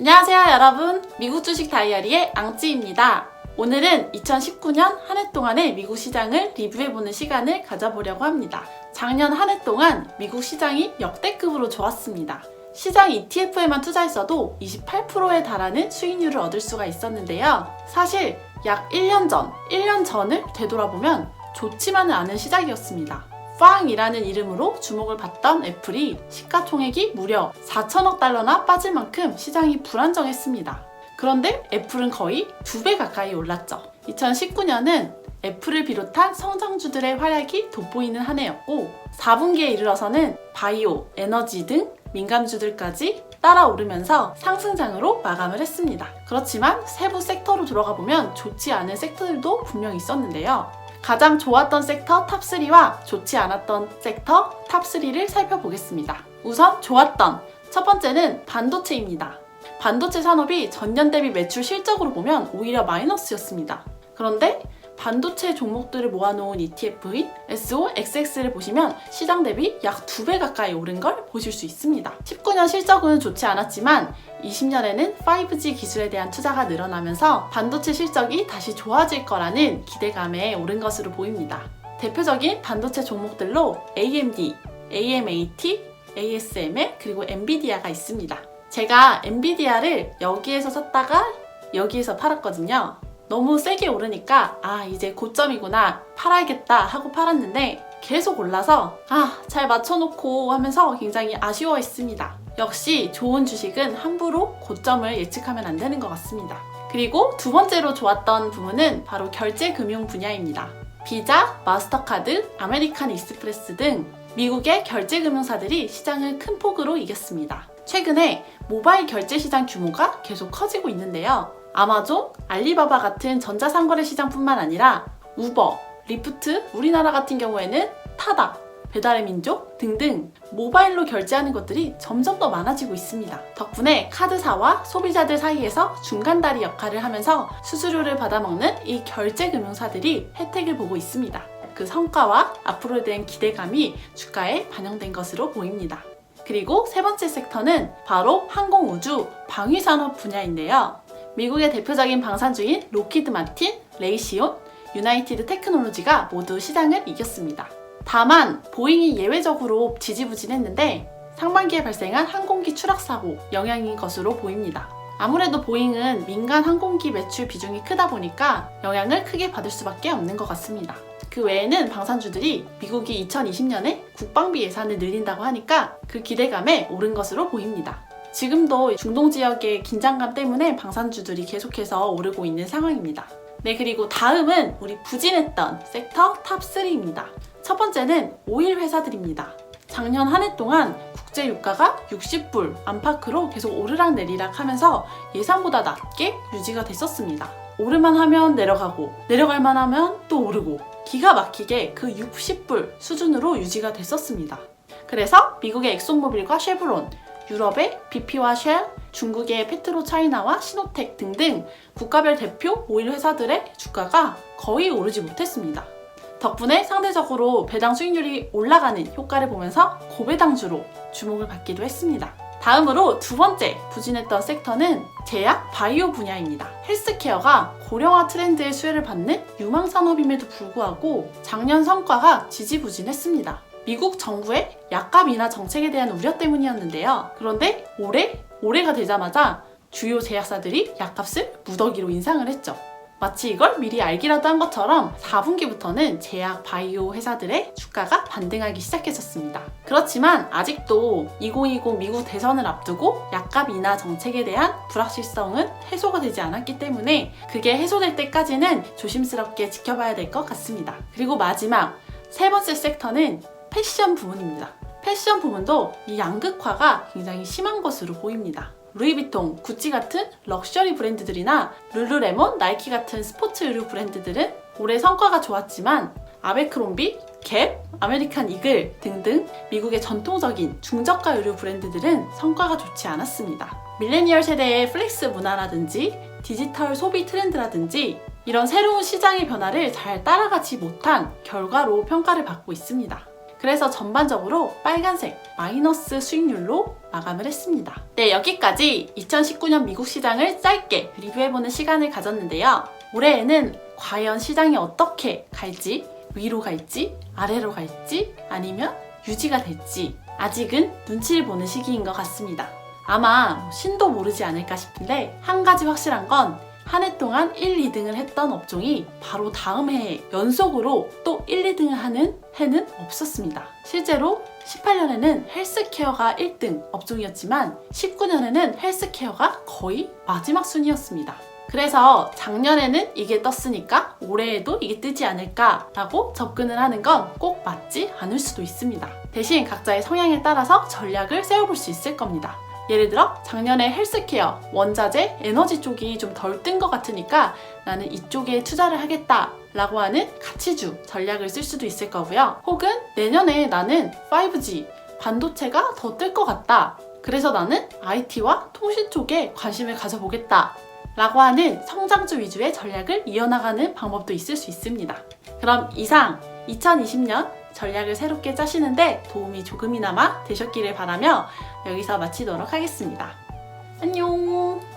안녕하세요 여러분. 미국 주식 다이어리의 앙찌입니다. 오늘은 2019년 한 해 동안의 미국 시장을 리뷰해보는 시간을 가져보려고 합니다. 작년 한 해 동안 미국 시장이 역대급으로 좋았습니다. 시장 ETF에만 투자했어도 28%에 달하는 수익률을 얻을 수가 있었는데요. 사실 약 1년 전, 1년 전을 되돌아보면 좋지만은 않은 시작이었습니다 빵이라는 이름으로 주목을 받던 애플이 시가총액이 무려 4천억 달러나 빠질 만큼 시장이 불안정했습니다. 그런데 애플은 거의 두 배 가까이 올랐죠. 2019년은 애플을 비롯한 성장주들의 활약이 돋보이는 한 해였고 4분기에 이르러서는 바이오, 에너지 등 민감주들까지 따라오르면서 상승장으로 마감을 했습니다. 그렇지만 세부 섹터로 들어가 보면 좋지 않은 섹터들도 분명 있었는데요. 가장 좋았던 섹터 탑3와 좋지 않았던 섹터 탑3를 살펴보겠습니다. 우선 좋았던 첫 번째는 반도체입니다. 반도체 산업이 전년 대비 매출 실적으로 보면 오히려 마이너스였습니다. 그런데 반도체 종목들을 모아놓은 ETF인 SOXX를 보시면 시장 대비 약두배 가까이 오른 걸 보실 수 있습니다. 19년 실적은 좋지 않았지만 20년에는 5G 기술에 대한 투자가 늘어나면서 반도체 실적이 다시 좋아질 거라는 기대감에 오른 것으로 보입니다. 대표적인 반도체 종목들로 AMD, AMAT, ASML 그리고 엔비디아가 있습니다. 제가 엔비디아를 여기에서 샀다가 여기에서 팔았거든요. 너무 세게 오르니까 아 이제 고점이구나 팔아야겠다 하고 팔았는데 계속 올라서 아 잘 맞춰놓고 하면서 굉장히 아쉬워했습니다. 역시 좋은 주식은 함부로 고점을 예측하면 안 되는 것 같습니다. 그리고 두 번째로 좋았던 부분은 바로 결제 금융 분야입니다. 비자, 마스터카드, 아메리칸 익스프레스 등 미국의 결제 금융사들이 시장을 큰 폭으로 이겼습니다. 최근에 모바일 결제 시장 규모가 계속 커지고 있는데요. 아마존, 알리바바 같은 전자상거래 시장뿐만 아니라 우버, 리프트, 우리나라 같은 경우에는 타다, 배달의 민족 등등 모바일로 결제하는 것들이 점점 더 많아지고 있습니다. 덕분에 카드사와 소비자들 사이에서 중간다리 역할을 하면서 수수료를 받아먹는 이 결제 금융사들이 혜택을 보고 있습니다. 그 성과와 앞으로에 대한 기대감이 주가에 반영된 것으로 보입니다. 그리고 세 번째 섹터는 바로 항공우주 방위산업 분야인데요. 미국의 대표적인 방산주인 로키드 마틴, 레이시온, 유나이티드 테크놀로지가 모두 시장을 이겼습니다. 다만 보잉이 예외적으로 지지부진했는데 상반기에 발생한 항공기 추락 사고 영향인 것으로 보입니다. 아무래도 보잉은 민간 항공기 매출 비중이 크다 보니까 영향을 크게 받을 수밖에 없는 것 같습니다. 그 외에는 방산주들이 미국이 2020년에 국방비 예산을 늘린다고 하니까 그 기대감에 오른 것으로 보입니다. 지금도 중동 지역의 긴장감 때문에 방산주들이 계속해서 오르고 있는 상황입니다. 네, 그리고 다음은 우리 부진했던 섹터 탑3입니다. 첫 번째는 오일 회사들입니다. 작년 한 해 동안 국제 유가가 60불 안팎으로 계속 오르락 내리락 하면서 예상보다 낮게 유지가 됐었습니다. 오르만 하면 내려가고 내려갈만 하면 또 오르고 기가 막히게 그 60불 수준으로 유지가 됐었습니다. 그래서 미국의 엑손모빌과 쉐브론, 유럽의 BP와 쉘, 중국의 페트로 차이나와 시노텍 등등 국가별 대표 오일 회사들의 주가가 거의 오르지 못했습니다. 덕분에 상대적으로 배당 수익률이 올라가는 효과를 보면서 고배당주로 주목을 받기도 했습니다. 다음으로 두 번째 부진했던 섹터는 제약 바이오 분야입니다. 헬스케어가 고령화 트렌드의 수혜를 받는 유망 산업임에도 불구하고 작년 성과가 지지부진했습니다. 미국 정부의 약값 인하 정책에 대한 우려 때문이었는데요. 그런데 올해 올해가 되자마자 주요 제약사들이 약값을 무더기로 인상을 했죠. 마치 이걸 미리 알기라도 한 것처럼 4분기부터는 제약 바이오 회사들의 주가가 반등하기 시작했었습니다. 그렇지만 아직도 2020 미국 대선을 앞두고 약값 인하 정책에 대한 불확실성은 해소가 되지 않았기 때문에 그게 해소될 때까지는 조심스럽게 지켜봐야 될 것 같습니다. 그리고 마지막 세 번째 섹터는 패션 부문입니다. 패션 부문도 이 양극화가 굉장히 심한 것으로 보입니다. 루이비통, 구찌 같은 럭셔리 브랜드들이나 룰루레몬, 나이키 같은 스포츠 의류 브랜드들은 올해 성과가 좋았지만 아베크롬비, 갭, 아메리칸 이글 등등 미국의 전통적인 중저가 의류 브랜드들은 성과가 좋지 않았습니다. 밀레니얼 세대의 플렉스 문화라든지 디지털 소비 트렌드라든지 이런 새로운 시장의 변화를 잘 따라가지 못한 결과로 평가를 받고 있습니다. 그래서 전반적으로 빨간색 마이너스 수익률로 마감을 했습니다. 네, 여기까지 2019년 미국 시장을 짧게 리뷰해보는 시간을 가졌는데요. 올해에는 과연 시장이 어떻게 갈지, 위로 갈지, 아래로 갈지, 아니면 유지가 될지 아직은 눈치를 보는 시기인 것 같습니다. 아마 뭐 신도 모르지 않을까 싶은데 한 가지 확실한 건 한 해 동안 1, 2등을 했던 업종이 바로 다음 해에 연속으로 또 1, 2등을 하는 해는 없었습니다. 실제로 18년에는 헬스케어가 1등 업종이었지만 19년에는 헬스케어가 거의 마지막 순위였습니다. 그래서 작년에는 이게 떴으니까 올해에도 이게 뜨지 않을까라고 접근을 하는 건 꼭 맞지 않을 수도 있습니다. 대신 각자의 성향에 따라서 전략을 세워볼 수 있을 겁니다. 예를 들어 작년에 헬스케어, 원자재, 에너지 쪽이 좀 덜 뜬 것 같으니까 나는 이쪽에 투자를 하겠다 라고 하는 가치주 전략을 쓸 수도 있을 거고요. 혹은 내년에 나는 5G, 반도체가 더 뜰 것 같다. 그래서 나는 IT와 통신 쪽에 관심을 가져보겠다. 라고 하는 성장주 위주의 전략을 이어나가는 방법도 있을 수 있습니다. 그럼 이상 2020년 전략을 새롭게 짜시는데 도움이 조금이나마 되셨기를 바라며 여기서 마치도록 하겠습니다. 안녕!